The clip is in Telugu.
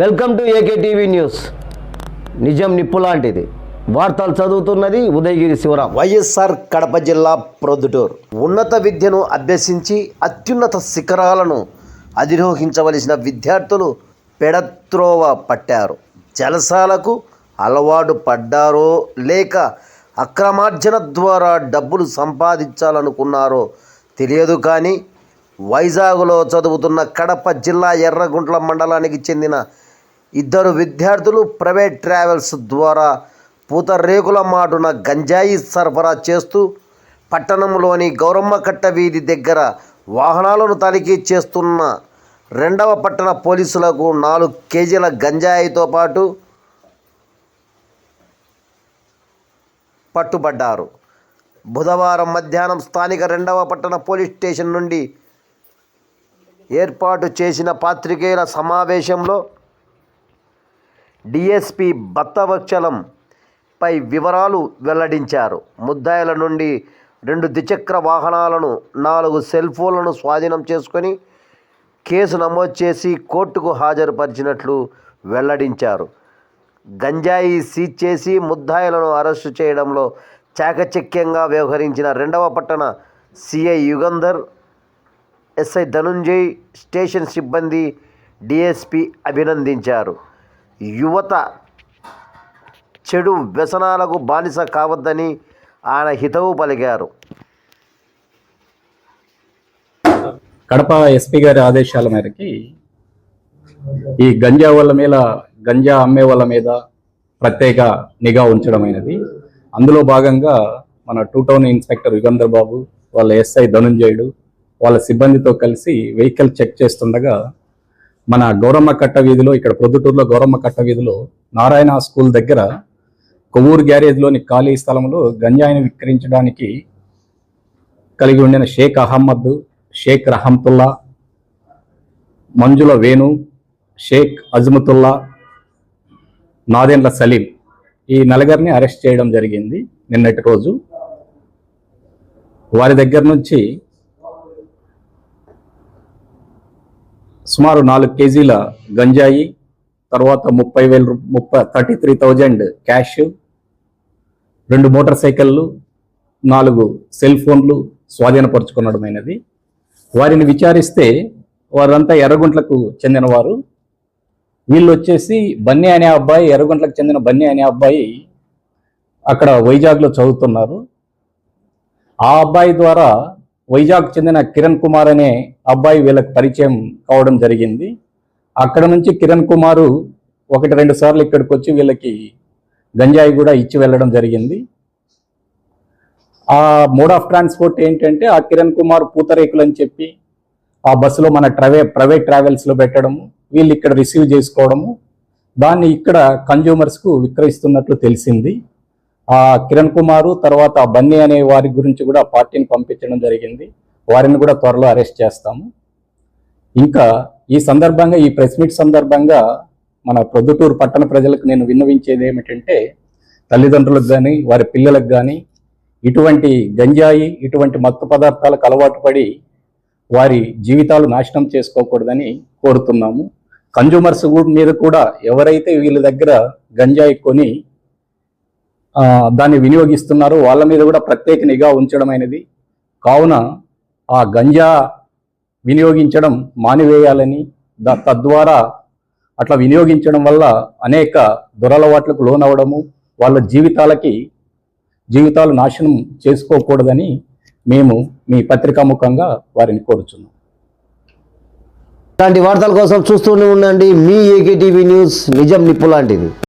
Welcome to AK TV news. నిజం నిప్పు లాంటిది. వార్తలు చదువుతున్నది ఉదయగిరి శివరాం. వైఎస్ఆర్ కడప జిల్లా ప్రొద్దుటూరు. ఉన్నత విద్యను అభ్యసించి అత్యున్నత శిఖరాలను అధిరోహించవలసిన విద్యార్థులు పెడత్రోవ పట్టారు. జలసాలకు అలవాటు పడ్డారో లేక అక్రమార్జన ద్వారా డబ్బులు సంపాదించాలనుకున్నారో తెలియదు కానీ వైజాగ్లో చదువుతున్న కడప జిల్లా ఎర్రగుంట్ల మండలానికి చెందిన ఇద్దరు విద్యార్థులు ప్రైవేట్ ట్రావెల్స్ ద్వారా పూతరేకుల మాటున గంజాయి సరఫరా చేస్తూ పట్టణంలోని గౌరమ్మకట్ట వీధి దగ్గర వాహనాలను తనిఖీ చేస్తున్న రెండవ పట్టణ పోలీసులకు నాలుగు కేజీల గంజాయితో పాటు పట్టుబడ్డారు. బుధవారం మధ్యాహ్నం స్థానిక రెండవ పట్టణ పోలీస్ స్టేషన్ నుండి ఏర్పాటు చేసిన పాత్రికేయుల సమావేశంలో డిఎస్పి బత్తవక్షలం పై వివరాలు వెల్లడించారు. ముద్దాయిల నుండి రెండు ద్విచక్ర వాహనాలను నాలుగు సెల్ ఫోన్లను స్వాధీనం చేసుకొని కేసు నమోదు చేసి కోర్టుకు హాజరుపరిచినట్లు వెల్లడించారు. గంజాయి సీజ్ చేసి ముద్దాయిలను అరెస్టు చేయడంలో చాకచక్యంగా వ్యవహరించిన రెండవ పట్టణ CI Yugandhar SI Dhanunjay station సిబ్బంది డిఎస్పి అభినందించారు. యువత చెడు వ్యసనాలకు బానిస కావద్దని ఆయన హితవు పలికారు. కడప ఎస్పీ గారి ఆదేశాల మేరకి ఈ గంజా వాళ్ళ మీద గంజా అమ్మే వాళ్ళ మీద ప్రత్యేక నిఘా ఉంచడమైనది. అందులో భాగంగా మన two town inspector Yugandhar Babu వాళ్ళ ఎస్ఐ ధనుంజయుడు వాళ్ళ సిబ్బందితో కలిసి వెహికల్ చెక్ చేస్తుండగా మన గౌరమ్మ కట్ట వీధిలో ఇక్కడ ప్రొద్దుటూరులో గౌరమ్మ కట్ట వీధిలో నారాయణ స్కూల్ దగ్గర కొవ్వూరు గ్యారేజ్లోని ఖాళీ స్థలంలో గంజాయిని విక్రయించడానికి కలిగి ఉండిన షేక్ అహమ్మద్ షేక్ రహంతుల్లా మంజుల వేణు షేక్ అజ్మతుల్లా నాదెండ్ల సలీం ఈ నలుగురిని అరెస్ట్ చేయడం జరిగింది నిన్నటి రోజు. వారి దగ్గర నుంచి సుమారు నాలుగు కేజీల గంజాయి తర్వాత ముప్పై వేల ముప్పై థర్టీ త్రీ థౌజండ్ క్యాష్ రెండు మోటార్ సైకిళ్ళు నాలుగు సెల్ ఫోన్లు స్వాధీనపరుచుకున్నడమైనది. వారిని విచారిస్తే వారంతా ఎర్రగుంట్లకు చెందినవారు. వీళ్ళు వచ్చేసి బన్నీ అనే అబ్బాయి ఎర్రగుంట్లకు చెందిన బన్నీ అనే అబ్బాయి అక్కడ వైజాగ్లో చదువుతున్నారు. ఆ అబ్బాయి ద్వారా వైజాగ్ చెందిన కిరణ్ కుమార్ అనే అబ్బాయి వీళ్ళకి పరిచయం కావడం జరిగింది. అక్కడ నుంచి కిరణ్ కుమారు ఒకటి రెండు సార్లు ఇక్కడికి వచ్చి వీళ్ళకి గంజాయి కూడా ఇచ్చి వెళ్ళడం జరిగింది. ఆ మోడ్ ఆఫ్ ట్రాన్స్పోర్ట్ ఏంటంటే ఆ కిరణ్ కుమార్ పూతరేకులు అని చెప్పి ఆ బస్సులో మన ట్రవే ప్రైవేట్ ట్రావెల్స్లో పెట్టడము వీళ్ళు ఇక్కడ రిసీవ్ చేసుకోవడము దాన్ని ఇక్కడ కన్జ్యూమర్స్కు విక్రయిస్తున్నట్లు తెలిసింది. ఆ కిరణ్ కుమారు తర్వాత బన్నీ అనే వారి గురించి కూడా పార్టీని పంపించడం జరిగింది. వారిని కూడా త్వరలో అరెస్ట్ చేస్తాము. ఇంకా ఈ సందర్భంగా ఈ ప్రెస్ మీట్ సందర్భంగా మన ప్రొద్దుటూరు పట్టణ ప్రజలకు నేను విన్నవించేది ఏమిటంటే తల్లిదండ్రులకు కానీ వారి పిల్లలకు కానీ ఇటువంటి గంజాయి ఇటువంటి మత్తు పదార్థాలకు అలవాటు పడి వారి జీవితాలు నాశనం చేసుకోకూడదని కోరుతున్నాము. కన్జ్యూమర్స్ మీద కూడా ఎవరైతే వీళ్ళ దగ్గర గంజాయి కొని దాన్ని వినియోగిస్తున్నారు. వాళ్ళ మీద కూడా ప్రత్యేక నిఘా ఉంచడమైనది కావున ఆ గంజా వినియోగించడం మానివేయాలని తద్వారా అట్లా వినియోగించడం వల్ల అనేక దురలవాట్లకు లోనవడము వాళ్ళ జీవితాలకి జీవితాలు నాశనం చేసుకోకూడదని మేము మీ పత్రికాముఖంగా వారిని కోరుచున్నాం. ఇలాంటి వార్తల కోసం చూస్తూనే ఉండండి. మీ ఏకేటీవీ న్యూస్ నిజం నిప్పు లాంటిది.